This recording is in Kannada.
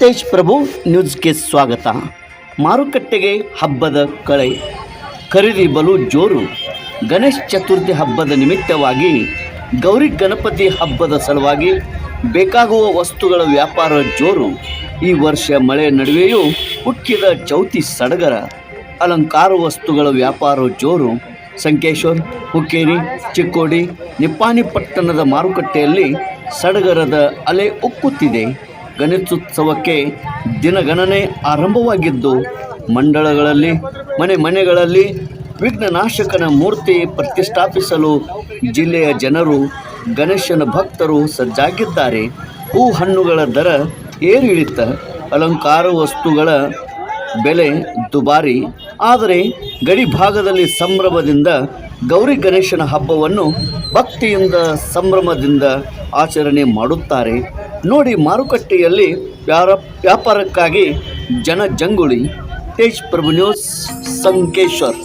ತೇಜ್ ಪ್ರಭು ನ್ಯೂಸ್ಗೆ ಸ್ವಾಗತ. ಮಾರುಕಟ್ಟೆಗೆ ಹಬ್ಬದ ಕಳೆ. ಖರೀದಿ ಬಲು ಜೋರು. ಗಣೇಶ ಚತುರ್ಥಿ ಹಬ್ಬದ ನಿಮಿತ್ತವಾಗಿ ಗೌರಿ ಗಣಪತಿ ಹಬ್ಬದ ಸಲುವಾಗಿ ಬೇಕಾಗುವ ವಸ್ತುಗಳ ವ್ಯಾಪಾರ ಜೋರು. ಈ ವರ್ಷ ಮಳೆ ನಡುವೆಯೂ ಹುಟ್ಟಿದ ಚೌತಿ ಸಡಗರ. ಅಲಂಕಾರ ವಸ್ತುಗಳ ವ್ಯಾಪಾರ ಜೋರು. ಸಂಕೇಶ್ವರ್, ಹುಕ್ಕೇರಿ, ಚಿಕ್ಕೋಡಿ ನಿಪ್ಪಾಣಿ ಪಟ್ಟಣದ ಮಾರುಕಟ್ಟೆಯಲ್ಲಿ ಸಡಗರದ ಅಲೆ ಉಕ್ಕುತ್ತಿದೆ. ಗಣೇಶೋತ್ಸವಕ್ಕೆ ದಿನಗಣನೆ ಆರಂಭವಾಗಿದ್ದು, ಮಂಡಳಗಳಲ್ಲಿ, ಮನೆ ಮನೆಗಳಲ್ಲಿ ವಿಘ್ನನಾಶಕನ ಮೂರ್ತಿ ಪ್ರತಿಷ್ಠಾಪಿಸಲು ಜಿಲ್ಲೆಯ ಜನರು, ಗಣೇಶನ ಭಕ್ತರು ಸಜ್ಜಾಗಿದ್ದಾರೆ. ಹೂ ಹಣ್ಣುಗಳ ದರ ಏರಿಳಿತ, ಅಲಂಕಾರ ವಸ್ತುಗಳ ಬೆಲೆ ದುಬಾರಿ. ಆದರೆ ಗಡಿ ಭಾಗದಲ್ಲಿ ಸಂಭ್ರಮದಿಂದ ಗೌರಿ ಗಣೇಶನ ಹಬ್ಬವನ್ನು ಭಕ್ತಿಯಿಂದ ಸಂಭ್ರಮದಿಂದ ಆಚರಣೆ ಮಾಡುತ್ತಾರೆ. ನೋಡಿ ಮಾರುಕಟ್ಟೆಯಲ್ಲಿ ವ್ಯಾರ ವ್ಯಾಪಾರಕ್ಕಾಗಿ ಜನ ಜಂಗುಳಿ. ತೇಜ್ ಪ್ರಭು ನ್ಯೂಸ್ ಸಂಕೇಶ್ವರ್.